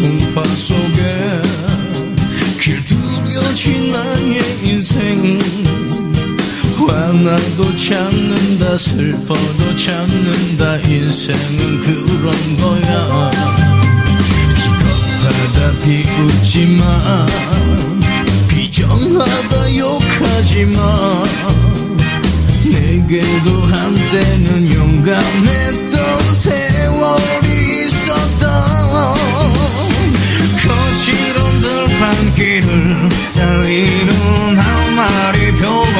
풍파 속에 길 두려진 나의 인생 화나도 참는다 슬퍼도 참는다 인생은 그런 거야. 비겁하다 비웃지마 비정하다 욕하지마 내게도 한때는 길을 달리는 한 마리 표범처럼